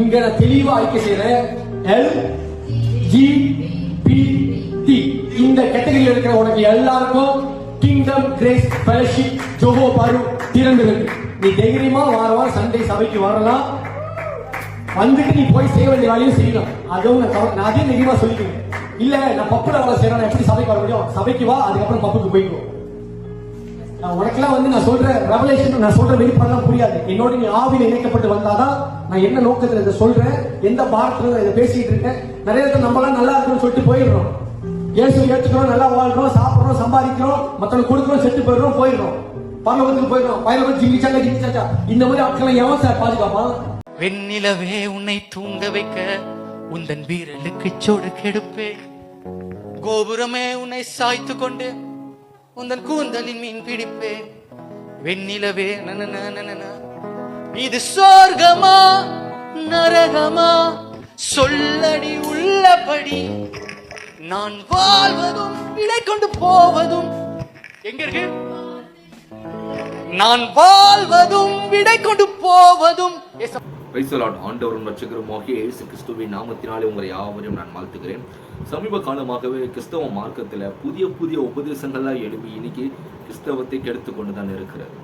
இங்க நான் தெளிவா ஐக்கிய செய்யறேன் எல் ஜி பி டி இந்த கேட்டகரியில் இருக்கிற உனக்கு எல்லாருக்கும் கிங்டம் கிரேஸ் ஃபெலோஷிப் ஜோஹோ பாரு திறந்திருக்கு. நீ தைரியமா வார வாரம் சண்டே சபைக்கு வரலாம் வந்துட்டு நீ போய் செய்ய வேண்டிய வேலையும் செய்யலாம் அதுவும் நான் அதே நான் அதையும் தைரியமா சொல்லிக்கிறேன். இல்ல நான் பப்புல வேலை செய்யறேன் நான் எப்படி சபைக்கு வர முடியும்? சபைக்கு வா அதுக்கப்புறம் பப்புக்கு போய்க்கோ. நான் உனக்கெல்லாம் வந்து நான் சொல்ற ரெவலேஷன் நான் சொல்ற வெளிப்பாடுலாம் புரியாது. என்னோட நீ ஆவியில் இணைக்கப்பட்டு வந்தாதான் நான் என்ன நோக்கத்துல இதை சொல்றேன் எந்த பாரத்துல இதை பேசிட்டு இருக்கேன். நிறைய இடத்துல நம்மளாம் நல்லா இருக்குன்னு சொல்லிட்டு போயிடுறோம். இயேசு ஏற்றுக்கிறோம் நல்லா வாழ்றோம் சாப்பிடுறோம் சம்பாதிக்கிறோம் மத்தவங்களுக்கு கொடுக்குறோம் செத்து போயிடுறோம் போயிடுறோம். பரலோகத்துக்கு போயிடுறோம். பயில ஜிங்கி சங்க ஜிங்கி இந்த மாதிரி ஆட்களை எவன் சார் பாதுகாப்பான் வெண்ணிலவே உன்னை தூங்க வைக்க உந்தன் வீரலுக்கு சோடு கெடுப்பே கோபுரமே உன்னை சாய்த்து கொண்டு உந்தன் கூந்தலின் மீன் பிடிப்பே. வெண்ணிலவே நனன நனன. இது சோர்கமா நரகமா? சொல்லடி உள்ளபடி. நான் வாழ்வதும் விடை கொண்டு போவதும். எங்க இருக்கு? நான் வாழ்வதும் விடை கொண்டு போவதும். ஆண்டவரும் ரட்சகருமாகிய இயேசு கிறிஸ்துவின் நாமத்தினாலே உங்களை யாவரையும் நான் வாழ்த்துகிறேன். சமீப காலமாகவே கிறிஸ்தவ மார்க்கத்தில் புதிய புதிய உபதேசங்கள்லாம் எழுப்பி இன்னைக்கு கிறிஸ்தவத்தை கெடுத்து கொண்டு தான் இருக்கிறது.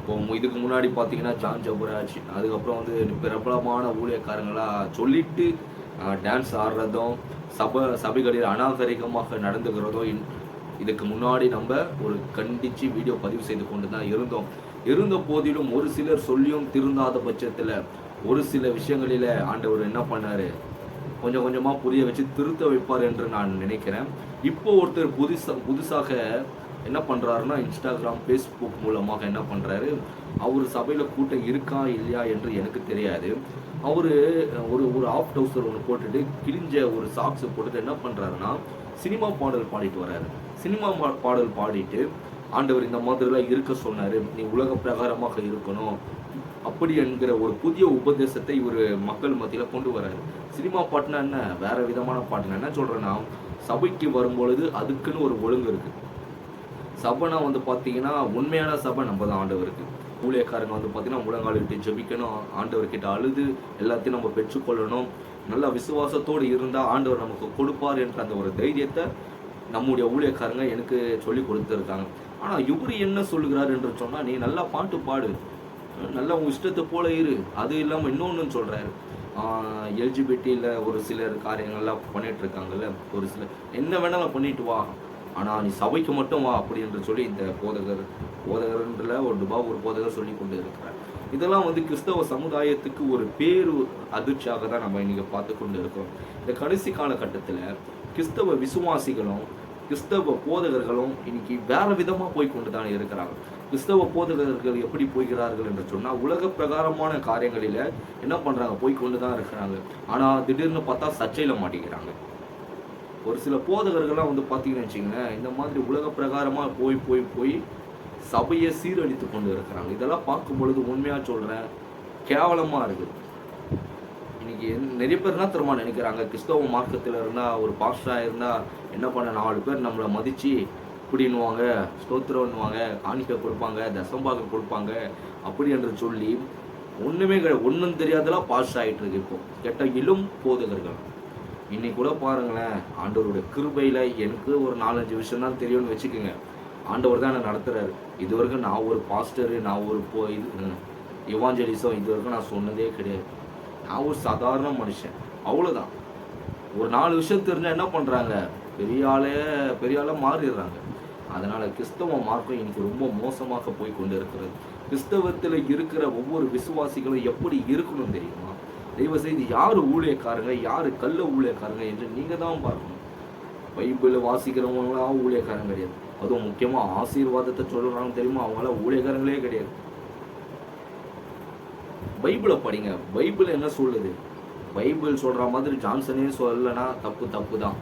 இப்போ இதுக்கு முன்னாடி பார்த்தீங்கன்னா ஜான் ஜபராஜ் அதுக்கப்புறம் வந்து பிரபலமான ஊழியக்காரங்களாக சொல்லிட்டு டான்ஸ் ஆடுறதும் சபை சபைகளில் அநாகரிகமாக நடந்துக்கிறதும் இன்- இதுக்கு முன்னாடி நம்ம ஒரு கண்டித்து வீடியோ பதிவு செய்து கொண்டு தான் இருந்தோம். இருந்த போதிலும் ஒரு சிலர் சொல்லியும் திருந்தாத பட்சத்தில் ஒரு சில விஷயங்களில் ஆண்டவர் என்ன பண்ணார்? கொஞ்சம் கொஞ்சமாக புரிய வச்சு திருத்த வைப்பார் என்று நான் நினைக்கிறேன். இப்போ ஒருத்தர் புதுசாக புதுசாக என்ன பண்ணுறாருன்னா இன்ஸ்டாகிராம் ஃபேஸ்புக் மூலமாக என்ன பண்ணுறாரு அவர் சபையில் கூட்டம் இருக்கா இல்லையா என்று எனக்கு தெரியாது. அவர் ஒரு ஒரு ஆஃப் டவுசர் ஒன்று போட்டுட்டு கிழிஞ்ச ஒரு சாக்ஸை போட்டுட்டு என்ன பண்ணுறாருன்னா சினிமா பாடல் பாடிட்டு வர்றாரு. சினிமா பாடல் பாடிட்டு ஆண்டவர் இந்த மாதிரிலாம் இருக்க சொன்னார். நீ உலக பிரகாரமாக இருக்கணும். அப்படி என்கிற ஒரு புதிய உபதேசத்தை இவர் மக்கள் மத்தியில கொண்டு வராரு. சினிமா பாட்டுனா என்ன? வேற விதமான பாட்டுனா என்ன சொல்றேன்னா சபைக்கு வரும்பொழுது அதுக்குன்னு ஒரு ஒழுங்கு இருக்கு. சபைனா வந்து பார்த்தீங்கன்னா உண்மையான சபை நம்ம தான் ஆண்டவருக்கு. ஊழியக்காரங்க வந்து பார்த்தீங்கன்னா முழங்காலிட்டு ஜெபிக்கணும் ஆண்டவர்கிட்ட அழுது எல்லாத்தையும் நம்ம பெற்றுக்கொள்ளணும். நல்ல விசுவாசத்தோடு இருந்தால் ஆண்டவர் நமக்கு கொடுப்பார் என்ற அந்த ஒரு தைரியத்தை நம்முடைய ஊழியக்காரங்க எனக்கு சொல்லி கொடுத்துருக்காங்க. ஆனால் இவர் என்ன சொல்கிறார் என்று சொன்னால் நீ நல்லா பாட்டு பாடு. நல்லா உங்கள் இஷ்டத்தை போல இரு. அது இல்லாமல் இன்னொன்று சொல்கிறாரு எல்ஜிபிட்டியில் ஒரு சிலர் காரியங்கள்லாம் பண்ணிட்டு இருக்காங்கல்ல ஒரு சிலர். என்ன வேணாலும் பண்ணிட்டு வா. ஆனால் நீ சபைக்கு மட்டும் வா அப்படி என்று சொல்லி இந்த போதகர் போதகர்ன்றல ஒரு டுபா ஒரு போதகர் சொல்லி கொண்டு இருக்கிறார். இதெல்லாம் வந்து கிறிஸ்தவ சமுதாயத்துக்கு ஒரு பேரு அதிர்ச்சியாக தான் நம்ம இன்றைக்கி பார்த்து கொண்டு இருக்கோம் இந்த கடைசி காலகட்டத்தில் கிறிஸ்தவ விசுவாசிகளும் கிறிஸ்தவ போதகர்களும் இன்னைக்கு வேற விதமாக போய் கொண்டு தான் இருக்கிறாங்க. கிறிஸ்தவ போதகர்கள் எப்படி போகிறார்கள் என்று சொன்னால் உலக பிரகாரமான காரியங்களில் என்ன பண்ணுறாங்க போய் கொண்டு தான் இருக்கிறாங்க. ஆனால் திடீர்னு பார்த்தா சர்ச்சையில் மாட்டிக்கிறாங்க. ஒரு சில போதகர்கள்லாம் வந்து பார்த்தீங்கன்னு வச்சுங்களேன் இந்த மாதிரி உலக பிரகாரமாக போய் போய் போய் சபையை சீரழித்து கொண்டு இருக்கிறாங்க. இதெல்லாம் பார்க்கும் பொழுது உண்மையாக சொல்கிறேன் கேவலமாக இருக்குது இன்னைக்கு நிறைய பேர் என்ன தெரியுமா நினைக்கிறாங்க? கிறிஸ்தவ மார்க்கத்தில் இருந்தால் ஒரு பாஸ்டராக இருந்தால் என்ன பண்ண நாலு பேர் நம்மளை மதித்து இப்படின்னுவாங்க ஸ்தோத்திரம்னுவாங்க காணிக்கை கொடுப்பாங்க தசம்பாகம் கொடுப்பாங்க அப்படி என்று சொல்லி ஒன்றுமே கிடையாது. ஒன்றும் தெரியாதெல்லாம் பாஸ் ஆகிட்டு இருக்கு இப்போ. கெட்ட இளம் போதகர்கள். இன்னைக்கு கூட பாருங்களேன் ஆண்டவருடைய கிருபையில் எனக்கு ஒரு நாலஞ்சு விஷயம் தான் தெரியும்னு வச்சுக்கோங்க. ஆண்டவர் தான் என்னை நடத்துறாரு. இது வரைக்கும் நான் ஒரு பாஸ்டரு நான் ஒரு போ இது இவாஞ்சலிசம் இது வரைக்கும் நான் சொன்னதே கிடையாது. நான் ஒரு சாதாரண மனுஷன். அவ்வளோதான் ஒரு நாலு விஷயம் தெரிஞ்சால் என்ன பண்ணுறாங்க பெரிய ஆளே பெரிய ஆளாக மாறிடுறாங்க. அதனால் கிறிஸ்தவ மார்க்கம் இன்னைக்கு ரொம்ப மோசமாக போய் கொண்டு இருக்கிறது கிறிஸ்தவத்தில் இருக்கிற ஒவ்வொரு விசுவாசிகளும் எப்படி இருக்கணும் தெரியுமா? தயவு செய்து யார் ஊழியக்காரங்க யார் கள்ள ஊழியக்காரங்க என்று நீங்கள் தான் பார்க்கணும். பைபிள் வாசிக்கிறவங்களாம் ஊழியக்காரங்க கிடையாது. அதுவும் முக்கியமாக ஆசீர்வாதத்தை சொல்கிறாங்க தெரியுமா? அவங்களாம் ஊழியக்காரங்களே கிடையாது. பைபிளை படிங்க. பைபிள் என்ன சொல்லுது? பைபிள் சொல்கிற மாதிரி ஜான்சனே சொல்லலைன்னா தப்பு தப்பு தான்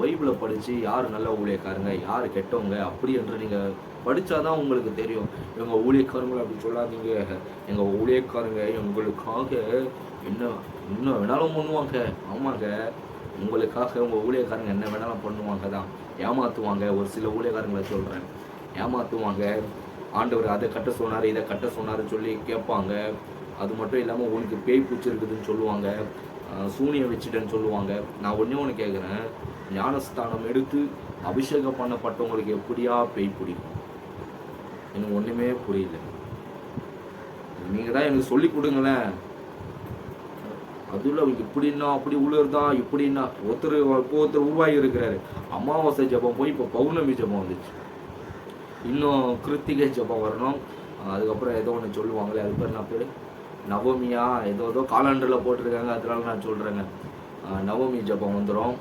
பைபிளை படிச்சு யார் நல்ல ஊழியக்காரங்க யார் கெட்டவங்க அப்படி என்று நீங்க படிச்சாதான் உங்களுக்கு தெரியும். இவங்க ஊழியக்காரங்களை அப்படி சொல்லாதீங்க. எங்க ஊழியக்காரங்க எங்களுக்காக என்ன என்ன வேணாலும் பண்ணுவாங்க. ஆமாங்க. உங்களுக்காக உங்க ஊழியக்காரங்க என்ன வேணாலும் பண்ணுவாங்க தான். ஏமாத்துவாங்க. ஒரு சில ஊழியக்காரங்களை சொல்றேன். ஏமாத்துவாங்க. ஆண்டவர் அதை கட்ட சொன்னார் இதை கட்ட சொன்னாருன்னு சொல்லி கேட்பாங்க. அது மட்டும் இல்லாமல் உனக்கு பேய் பூச்சிருக்குதுன்னு சொல்லுவாங்க. சூனிய வச்சுட்டேன்னு சொல்லுவாங்க. நான் ஒன்றே ஒன்று கேட்குறேன் ஞானஸ்தானம் எடுத்து அபிஷேகம் பண்ணப்பட்டவங்களுக்கு எப்படியா பேய் பிடிக்கும்? எனக்கு ஒன்றுமே புரியல. நீங்கள் தான் எனக்கு சொல்லி கொடுங்களேன். அதுல இப்படின்னா அப்படி உளுர்தான் இப்படின்னா ஒருத்தர் இப்போ ஒருத்தர் உருவாகி இருக்கிறாரு. அமாவாசை ஜபம் போய் இப்போ பௌர்ணமி ஜபம் வந்துச்சு. இன்னும் கிருத்திகை ஜபம் வரணும். அதுக்கப்புறம் ஏதோ ஒன்று சொல்லுவாங்களே அது பேர் என்ன பேர்? நவமியா ஏதோ ஏதோ காலண்டரில் போட்டிருக்காங்க அதனால நான் சொல்கிறேங்க நவமி ஜபம் வந்துடும்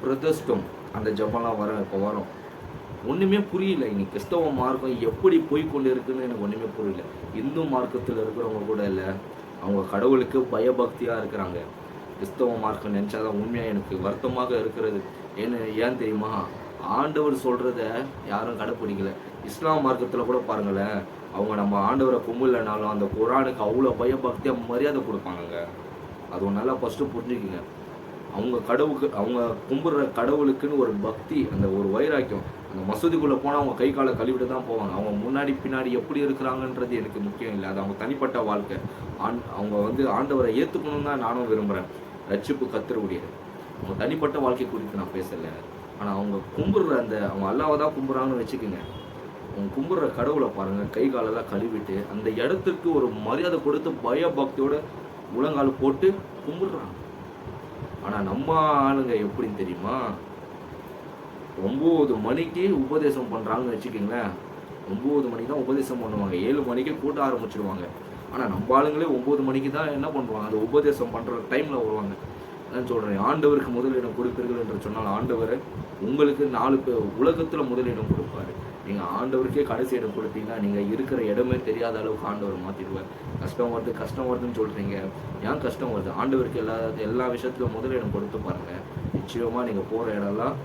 பிரதஸ்டம் அந்த ஜபம்லாம் வர இப்போ வரும். ஒன்றுமே புரியல. இன்னைக்கு கிறிஸ்தவ மார்க்கம் எப்படி போய் கொண்டு இருக்குன்னு எனக்கு ஒன்றுமே புரியல. இந்து மார்க்கத்தில் இருக்கிறவங்க கூட இல்லை. அவங்க கடவுளுக்கு பயபக்தியாக இருக்கிறாங்க. கிறிஸ்தவ மார்க்கம் நினச்சாதான் உண்மையாக எனக்கு வருத்தமாக இருக்கிறது. ஏன்னு ஏன் தெரியுமா? ஆண்டவர் சொல்கிறத யாரும் கடைப்பிடிக்கல. இஸ்லாம் மார்க்கத்தில் கூட பாருங்களேன் அவங்க நம்ம ஆண்டவரை கும்பிடலனாலும் அந்த குரானுக்கு அவ்வளோ பயபக்தியாக மரியாதை கொடுப்பாங்கங்க. அது ஒன்று நல்லா ஃபஸ்ட்டு புரிஞ்சுக்கிங்க. அவங்க கடவுளுக்கு அவங்க கும்பிட்ற கடவுளுக்குன்னு ஒரு பக்தி அந்த ஒரு வைராக்கியம் அந்த மசூதிக்குள்ளே போனால் அவங்க கை காலை கழுவிட்டு தான் போவாங்க. அவங்க முன்னாடி பின்னாடி எப்படி இருக்கிறாங்கன்றது எனக்கு முக்கியம் இல்லை. அது அவங்க தனிப்பட்ட வாழ்க்கை. ஆண் அவங்க வந்து ஆண்டவரை ஏற்றுக்கணும் தான் நானும் விரும்புகிறேன் ரட்சிப்பு கத்துறக்கூடியது அவங்க தனிப்பட்ட வாழ்க்கை குறித்து நான் பேசலை. ஆனால் அவங்க கும்பிடுற அந்த அவங்க அல்லாவை தான் கும்பிட்றாங்கன்னு வச்சுக்கோங்க. அவங்க கும்பிடுற கடவுளை பாருங்கள் கை காலெல்லாம் கழுவிட்டு அந்த இடத்துக்கு ஒரு மரியாதை கொடுத்து பயபக்தியோட முழங்கால் போட்டு கும்பிடுறாங்க. ஆனால் நம்ம ஆளுங்க எப்படின்னு தெரியுமா? ஒம்பது மணிக்கு உபதேசம் பண்ணுறாங்கன்னு வச்சுக்கோங்களேன். ஒம்பது மணிக்கு தான் உபதேசம் பண்ணுவாங்க. ஏழு மணிக்கு கூட்ட ஆரம்பிச்சிடுவாங்க ஆனால் நம்ம ஆளுங்களே ஒம்பது மணிக்கு தான் என்ன பண்ணுவாங்க? அந்த உபதேசம் பண்ணுற டைமில் வருவாங்க. நான் சொல்கிறேன் ஆண்டவருக்கு முதலிடம் கொடுப்பீர்கள் என்று சொன்னால் ஆண்டவர் உங்களுக்கு நாலு பேர் உலகத்தில் முதலிடம் கொடுப்பாரு. நீங்கள் ஆண்டவருக்கே கடைசி இடம் கொடுத்தீங்கன்னா நீங்கள் இருக்கிற இடமே தெரியாத அளவுக்கு ஆண்டவர் மாற்றிடுவார் கஷ்டம் வருது கஷ்டம் வருதுன்னு சொல்கிறீங்க ஏன் கஷ்டம் வருது? ஆண்டவருக்கு எல்லா எல்லா விஷயத்துலையும் முதலிடம் கொடுத்து பாருங்கள் நிச்சயமாக நீங்கள் போகிற இடம்லாம்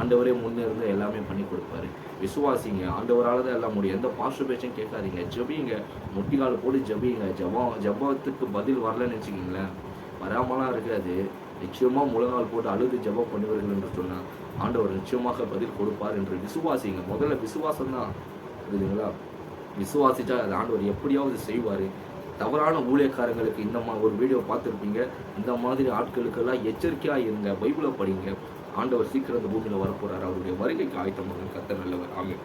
ஆண்டவரே முன்னிருந்து எல்லாமே பண்ணி கொடுப்பாரு. விசுவாசிங்க ஆண்டவரால் தான் எல்லாம் முடியும். எந்த பாஸ்டர் பேச்சும் கேட்காதீங்க. ஜெபிங்க. முட்டிகால் போட்டு ஜபிங்க. ஜபம் ஜபத்துக்கு பதில் வரலன்னு வச்சுக்கிங்களேன். வராமலாம் இருக்காது. நிச்சயமாக முழங்கால் போட்டு அழுது ஜெபம் பண்ணுவீர்கள் என்று சொன்னால் ஆண்டவர் நிச்சயமாக பதில் கொடுப்பார் என்று விசுவாசிங்க. முதல்ல விசுவாசம் தான் புரியுதுங்களா? விசுவாசிச்சா அது ஆண்டவர் எப்படியாவது செய்வார். தவறான ஊழியக்காரங்களுக்கு இந்த மா ஒரு வீடியோ பார்த்துருப்பீங்க. இந்த மாதிரி ஆட்களுக்கெல்லாம் எச்சரிக்கையாக இருங்க பைபிளை படிங்க. ஆண்டவர் சீக்கிரம் இந்த பூமியில் வரப்போகிறார் அவருடைய வருகைக்கு ஆயத்தமாக கத்த நல்லவர். ஆமே